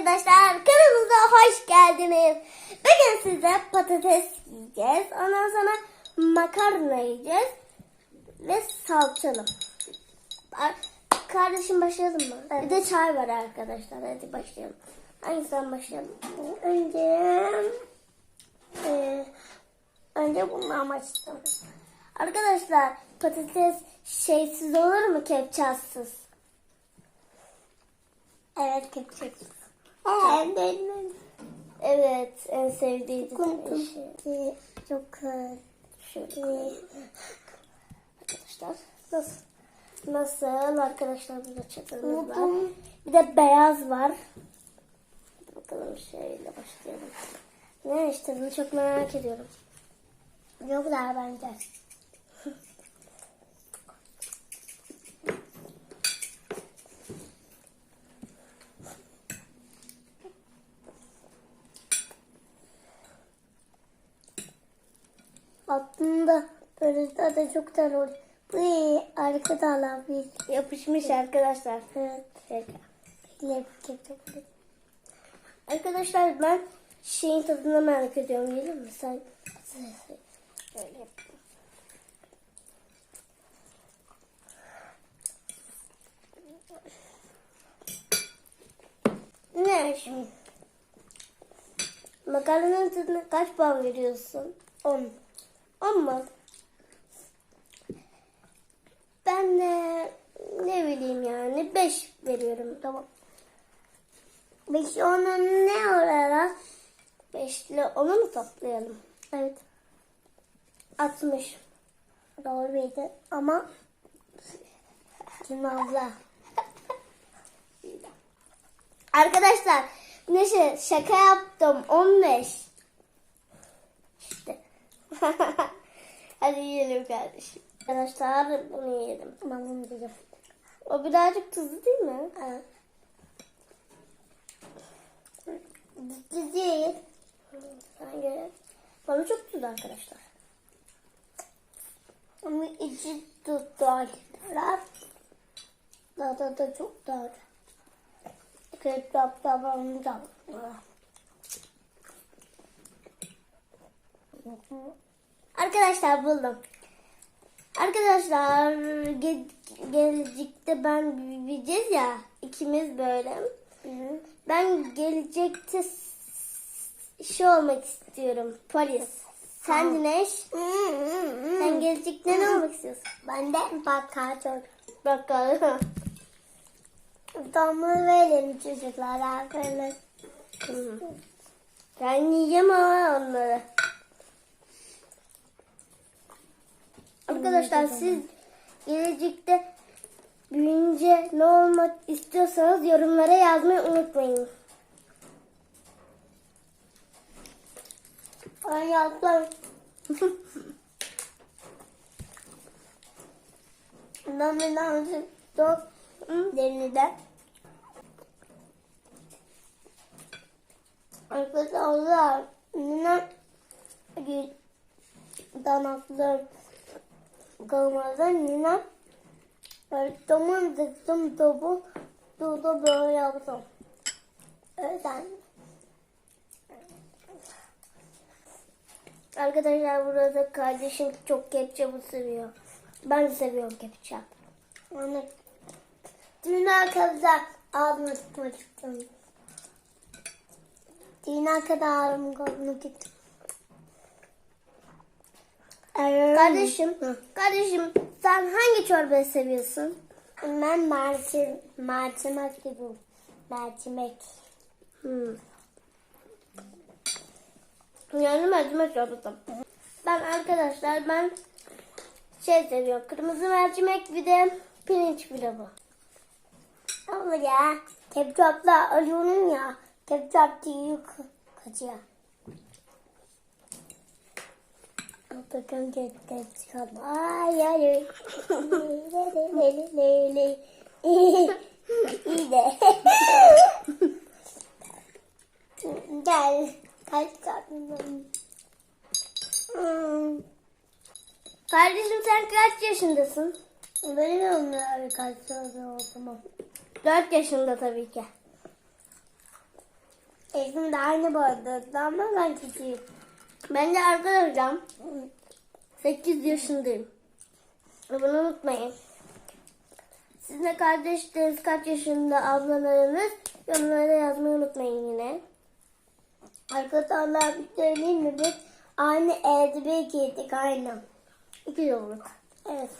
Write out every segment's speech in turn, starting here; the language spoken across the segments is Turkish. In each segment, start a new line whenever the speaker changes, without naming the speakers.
arkadaşlar kanalımıza hoş geldiniz. Bugün size patates yiyeceğiz. Ondan sonra makarna yiyeceğiz. Ve salçalı. Ar- Kardeşim başlayalım mı? Bir de çay var arkadaşlar. Hadi başlayalım. Hangisinden başlayalım? Önce... e, önce bundan başlayalım. Arkadaşlar patates şeysiz olur mu kepçasız? Evet kepçasız. Evet. Evet en sevdiğim şey. Çok şöyle. Arkadaşlar nasıl? Nasıl arkadaşlar burada çadırımız var. Bir de beyaz var. Hadi bakalım şeyle başlayalım. Ne işte bunu çok merak ediyorum. Güzel bence. Aslında böyle da çok güzel oluyor. Bu iyi. Arka dağlar bir. Yapışmış arkadaşlar. Evet. Bekle. Arkadaşlar ben şeyin tadını merak ediyorum. Gelir mi? Sen böyle yap. Ne şimdi? Makarnanın tadına kaç puan veriyorsun? 10. 10 mu? Ben de ne bileyim yani 5 veriyorum. Tamam. 5 onun ne olarak? 5 ile onu mu toplayalım? Evet. 60. Doğru bildi ama abla? Arkadaşlar Neşe şaka yaptım 15. Hadi yiyelim kardeşim. Arkadaşlar bunu yiyelim. Ben bunu yiyeceğim. O birazcık tuzlu değil mi? Evet. Tuzlu değil. Bence bana çok tuzlu arkadaşlar. Ama içi tuzlu arkadaşlar. Daha da, da çok daha. Ketçap da banacağım. Arkadaşlar buldum. Arkadaşlar ge gelecekte ben büyüyeceğiz ya ikimiz böyle. Ben gelecekte şey olmak istiyorum polis. Sen Güneş. Sen gelecekte ne olmak istiyorsun? Ben de bakkal Bakkal. Damla verelim çocuklara. Ben yiyeceğim ama onları. Arkadaşlar siz gelecekte büyüyünce ne olmak istiyorsanız yorumlara yazmayı unutmayın. Ben yazdım. ben bir önce çok denide. Arkadaşlar yine danaklar kalmadan yine Tamam dedim topu Tuğda böyle yaptım. Öyle Arkadaşlar burada kardeşim çok ketçapı seviyor. Ben de seviyorum ketçap. Onu dünya kadar ağzıma tutmak istiyorum. Dünya kadar ağzıma tutmak Kardeşim, kardeşim sen hangi çorbayı seviyorsun? Ben mercimek, mercimek gibi. Mercimek. Hmm. Yani mercimek çorbası. Ben arkadaşlar ben şey seviyorum. Kırmızı mercimek bir de pirinç pilavı. Ama ya kepçapla alıyorum ya. Kepçap değil kaçıyor. Bakın cepten çıkalım. Ay ay ay. Le le le le le. İyi de. Gel. Kaç tatlım. Hmm. Kardeşim sen kaç yaşındasın? Bilmiyorum ya kaç yaşında o zaman. Dört yaşında tabii ki. Eşim de aynı boyda ama ben küçüğüm. Ben de arkadaşlar 8 yaşındayım. Bunu unutmayın. Siz de kardeşleriniz kaç yaşında ablalarınız yorumlara yazmayı unutmayın yine. Arkadaşlar bir söyleyeyim mi? Biz aynı eldive giydik aynı. İki yıllık. Evet.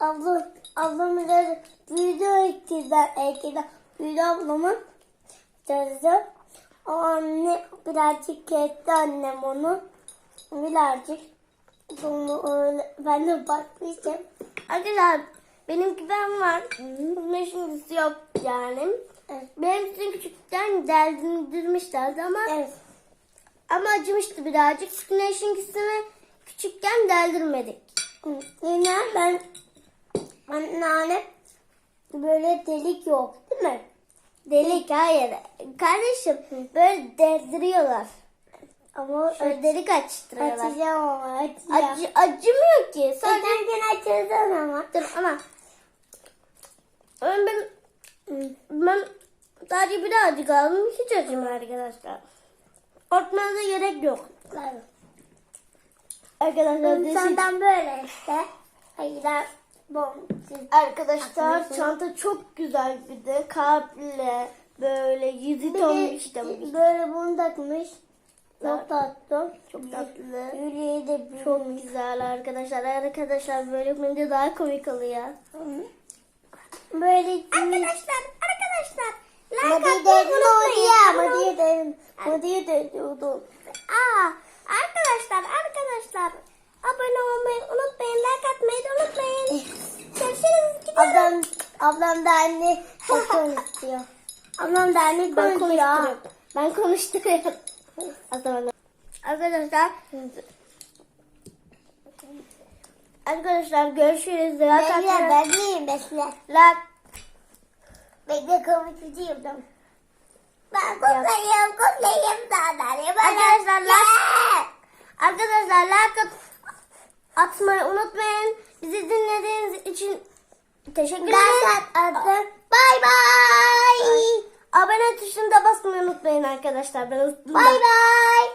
Abla, ablamın da büyüdü ikizler, ikizler. Büyüdü ablamın teyze. O anne birazcık kesti annem onu. Birazcık. Sonra öyle ben de bakmıştım. Arkadaşlar benimki ben var. Bunun şimdi yok yani. Evet. Benimkisini küçükten deldirmişlerdi ama evet. ama acımıştı birazcık. Güneşinkisini küçükken deldirmedik. Yine ben anneanne böyle delik yok değil mi? Delik hayır. Kardeşim böyle deldiriyorlar. Ama öyle delik açtırıyorlar.
Açacağım ama açacağım.
Acı, acımıyor ki. Sadece
Geçen gün açıldın ama.
Dur ama ben, ben, ben sadece birazcık aldım. Hiç acımıyor arkadaşlar. Korkmanıza gerek yok. Arkadaşlar
Senden böyle işte. Hayır bom.
Arkadaşlar çanta çok güzel bir de kalple böyle yüzü
Bir
ton
de
işte.
böyle bunu takmış. Çok tatlı.
Çok tatlı.
Yüreği de büyük.
Çok güzel arkadaşlar. Arkadaşlar böyle yapınca daha komik oluyor.
Böyle
Arkadaşlar, arkadaşlar.
Madiye dedim Madiye. Madiye dedim. Madiye dedim.
Aa, arkadaşlar, arkadaşlar.
Ablam, ablam da anne bakın istiyor. Ablam da anne
Ben
konuşuyor.
konuşturuyorum. Ben konuşturuyorum. Arkadaşlar. Arkadaşlar görüşürüz. Like
Bekle
atmayı-
bekleyin bekle.
Like.
Bekle konuşacağım. Ben kutlayayım kutlayayım sana.
Arkadaşlar like. Arkadaşlar like at- atmayı unutmayın. Bizi dinlediğiniz için teşekkür ederim. Bay bay. Abone tuşuna da basmayı unutmayın arkadaşlar. Ben
Bay bay.